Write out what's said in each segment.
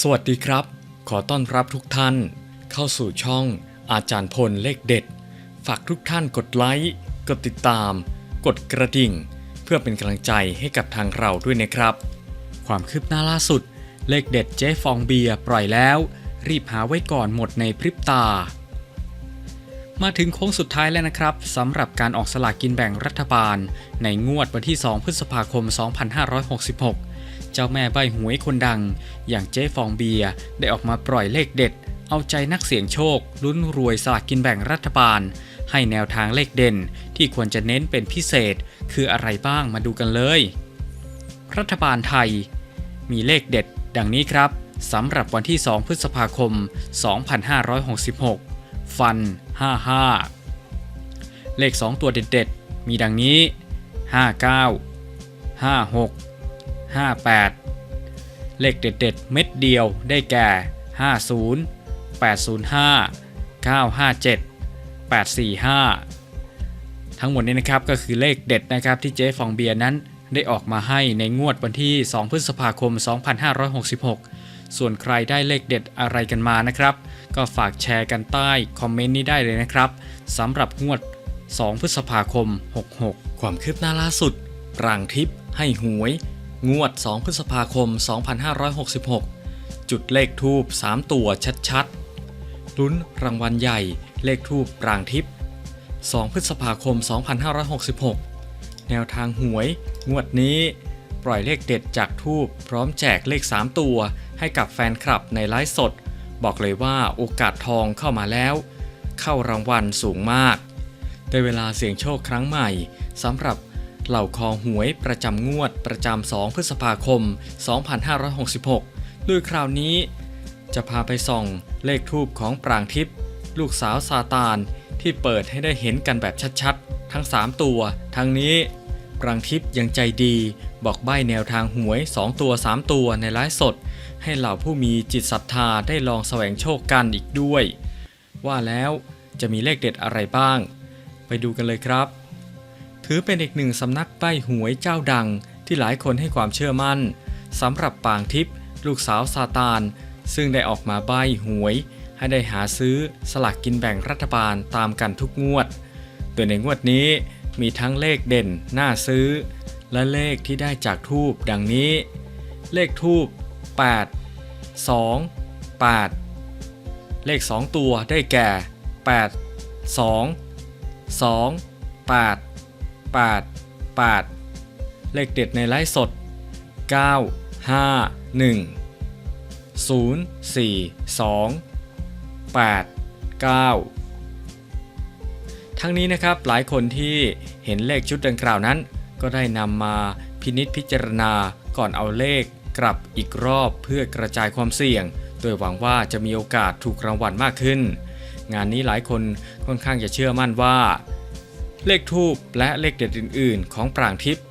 สวัสดีครับ ขอต้อนรับทุกท่าน เข้าสู่ช่องอาจารย์พลเลขเด็ด ฝากทุกท่านกดไลค์ กดติดตาม กดกระดิ่ง เพื่อเป็นกำลังใจให้กับทางเราด้วยนะครับ ความคืบหน้าล่าสุด เลขเด็ดเจ๊ฟองเบียร์ปล่อยแล้ว รีบหาไว้ก่อนหมดในพริบตา มาถึงโค้งสุดท้ายแล้วนะครับสำหรับการออกสลากกินแบ่งรัฐบาล ในงวดวันที่ 2 พฤษภาคม 2566 เจ้าแม่ใบหวยคนดัง อย่างเจ๊ฟองเบียร์ได้ออกมาปล่อยเลขเด็ด เอาใจนักเสี่ยงโชค ลุ้นรวยสลากกินแบ่งรัฐบาล ให้แนวทางเลขเด่นที่ควรจะเน้นเป็นพิเศษ คืออะไรบ้างมาดูกันเลย รัฐบาลไทย มีเลขเด็ด ดังนี้ครับสำหรับวันที่ 2 พฤษภาคม 2566 ฟัน 55 เลข 2 ตัวเด็ดๆ มีดังนี้ 59 56 58 เลขเด็ดๆ เม็ดเดียวได้แก่ 50 805 957 845 ทั้งหมดนี้นะครับก็คือเลขเด็ดนะครับที่เจ๊ฟองเบียร์นั้นได้ออกมาให้ในงวดวันที่ 2 พฤษภาคม 2566 ส่วนใครได้เลขเด็ดอะไรกันมานะครับ ก็ฝากแชร์กันใต้คอมเมนต์นี้ได้เลยนะครับสำหรับงวด 2 พฤษภาคม 66 ความคืบหน้าล่าสุดรางทิพย์ให้หวย งวด 2 พฤษภาคม 2566 จุดเลขทูบ3 ตัวชัดๆ ลุ้นรางวัลใหญ่เลขทูบปรางทิพย์ 2 พฤษภาคม 2566 แนวทางหวย งวดนี้ ปล่อยเลขเด็ดจากทูบพร้อมแจกเลข 3 ตัวให้กับแฟนคลับในไลฟ์สด บอกเลยว่าโอกาสทองเข้ามาแล้ว เข้ารางวัลสูงมาก ได้เวลาเสี่ยงโชคครั้งใหม่สำหรับ เหล่าคอหวยประจำงวดประจำ 2 พฤษภาคม 2566โดยคราวนี้ จะพาไปส่องเลขทูบของปรางทิพย์ลูกสาวซาตานที่เปิดให้ได้เห็นกันแบบชัดๆ ทั้ง 3 ตัว ทั้งนี้ปรางทิพย์ยังใจดี บอกใบ้แนวทางหวย 2 ตัว 3 ตัวในไลฟ์สด ให้เหล่าผู้มีจิตศรัทธาได้ลองแสวงโชคกันอีกด้วย ว่าแล้วจะมีเลขเด็ดอะไรบ้าง ไปดูกันเลยครับ ถือเป็นอีกหนึ่งสำนักใบ้หวยเจ้าดังที่หลายคนให้ความเชื่อมั่นสำหรับปางทิพย์ลูกสาวซาตาน ซึ่งได้ออกมาใบ้หวย ให้ได้หาซื้อสลากกินแบ่งรัฐบาลตามกันทุกงวด โดยในงวดนี้มีทั้งเลขเด่นน่าซื้อ และเลขที่ได้จากทูบดังนี้ เลขทูบ8 2 8 เลข 2 ตัวได้แก่ 8 2 2 8 8 8 เลขเด็ดในไลฟ์สด 9 5 1 0 4 2 8 9 ทั้งนี้นะครับหลายคนที่เห็นเลขชุดดังกล่าวนั้น ก็ได้นำมาพินิษพิจารณาก่อนเอาเลขกลับอีกรอบเพื่อกระจายความเสี่ยง โดยหวังว่าจะมีโอกาสถูกรางวัลมากขึ้น งานนี้หลายคนค่อนข้างจะเชื่อมั่นว่า เลขทูบและเลขเด็ดอื่น ๆ ของปรางทิพย์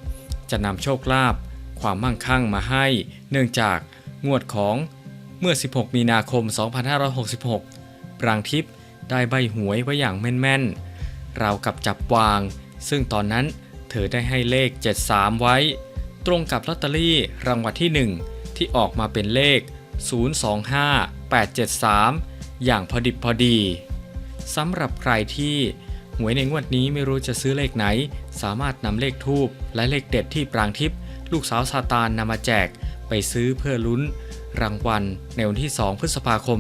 จะนำโชคลาภความมั่งคั่งมาให้ เนื่องจากงวดของเมื่อ 16 มีนาคม 2566 ปรางทิพย์ได้ใบหวยไว้อย่างแม่นๆราวกับจับวาง ซึ่งตอนนั้นเธอได้ให้เลข 73 ไว้ ตรงกับลอตเตอรี่รางวัลที่ 1 ที่ออกมาเป็นเลข 025873 อย่างพอดิบพอดีสำหรับใครที่ หวยในงวดนี้ไม่รู้จะซื้อเลขไหน สามารถนำเลขทูบและเลขเด็ดที่ปรางทิพย์ลูกสาวซาตานนำมาแจก ไปซื้อเพื่อลุ้น รางวัลในวันที่ 2 พฤษภาคม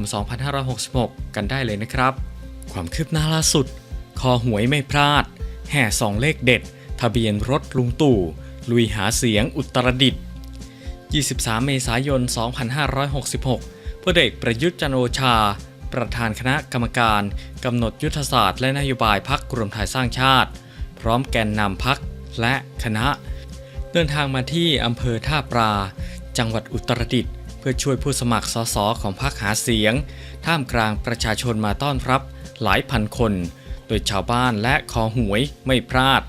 2566 กันได้เลยนะครับ ความคืบหน้าล่าสุด คอหวยไม่พลาด แห่สองเลขเด็ด ทะเบียนรถลุงตู่ ลุยหาเสียงอุตรดิตถ์23 เมษายน 2566พลเอกประยุทธ์จันโอชา ประธานคณะกรรมการกำหนดยุทธศาสตร์และนโยบายพักรวมไทยสร้างชาติ พร้อมแกนนำพักและคณะ เดินทางมาที่อำเภอท่าปลา จังหวัดอุตรดิตถ์เพื่อช่วยผู้สมัครสสของพรรคหาเสียง ท่ามกลางประชาชนมาต้อนรับหลายพันคน โดยชาวบ้านและคอหวยไม่พลาด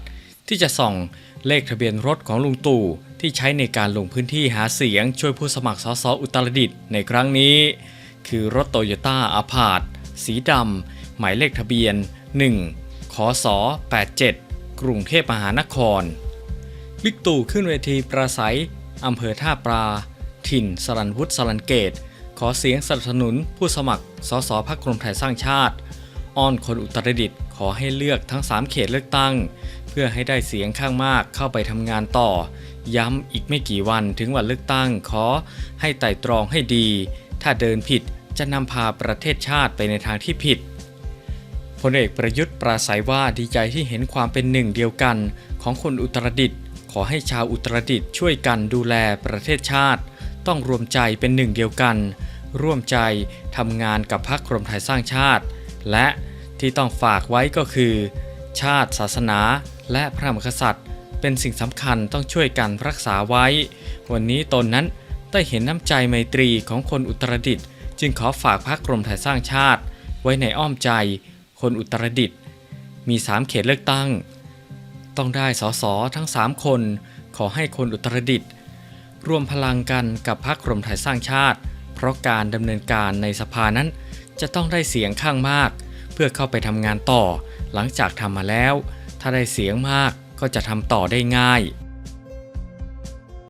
ที่จะส่องเลขทะเบียนรถของลุงตู่ที่ใช้ในการลงพื้นที่หาเสียงช่วยผู้สมัครสสอุตรดิตถ์ในครั้งนี้ คือรถโตโยต้าอาพาธสีดำ หมายเลขทะเบียน 1ขศ87 กรุงเทพมหานคร บิ๊กตู่ขึ้นเวทีประสัยอำเภอท่าปลา ถิ่น สรันวุฒิสรันเกต ขอเสียงสนับสนุนผู้สมัครสสพักรมไทยสร้างชาติ อ้อนคนอุตรดิตถ์ขอให้เลือกทั้ง 3 เขตเลือกตั้ง เพื่อให้ได้เสียงข้างมากเข้าไปทำงานต่อ ย้ำอีกไม่กี่วันถึงวันเลือกตั้งขอให้ไต่ตรองให้ดี ถ้าเดินผิดจะนำพาประเทศชาติไปในทางที่ผิดพลเอกประยุทธ์ปราศัยว่าดีใจที่เห็นความเป็นหนึ่งเดียวกันของคนอุตรดิตถ์ขอให้ชาวอุตรดิตถ์ช่วยกันดูแลประเทศชาติ ต้องรวมใจเป็นหนึ่งเดียวกัน ร่วมใจทำงานกับพรรครวมไทยสร้างชาติ และที่ต้องฝากไว้ก็คือ ชาติศาสนา และพระมหากษัตริย์ เป็นสิ่งสำคัญต้องช่วยกันรักษาไว้ วันนี้ตนนั้น ได้เห็นน้ำใจไมตรีของคนอุตรดิตถ์จึงขอฝากพรรครมไทยสร้างชาติ ไว้ในอ้อมใจ คนอุตรดิตถ์มี 3 เขตเลือกตั้ง ต้องได้สสทั้ง 3 คน ขอให้คนอุตรดิตถ์รวมพลังกันกับพรรครมไทยสร้างชาติ เพราะการดำเนินการในสภานั้น จะต้องได้เสียงข้างมาก เพื่อเข้าไปทำงานต่อ หลังจากทำมาแล้ว ถ้าได้เสียงมากก็จะทำต่อได้ง่าย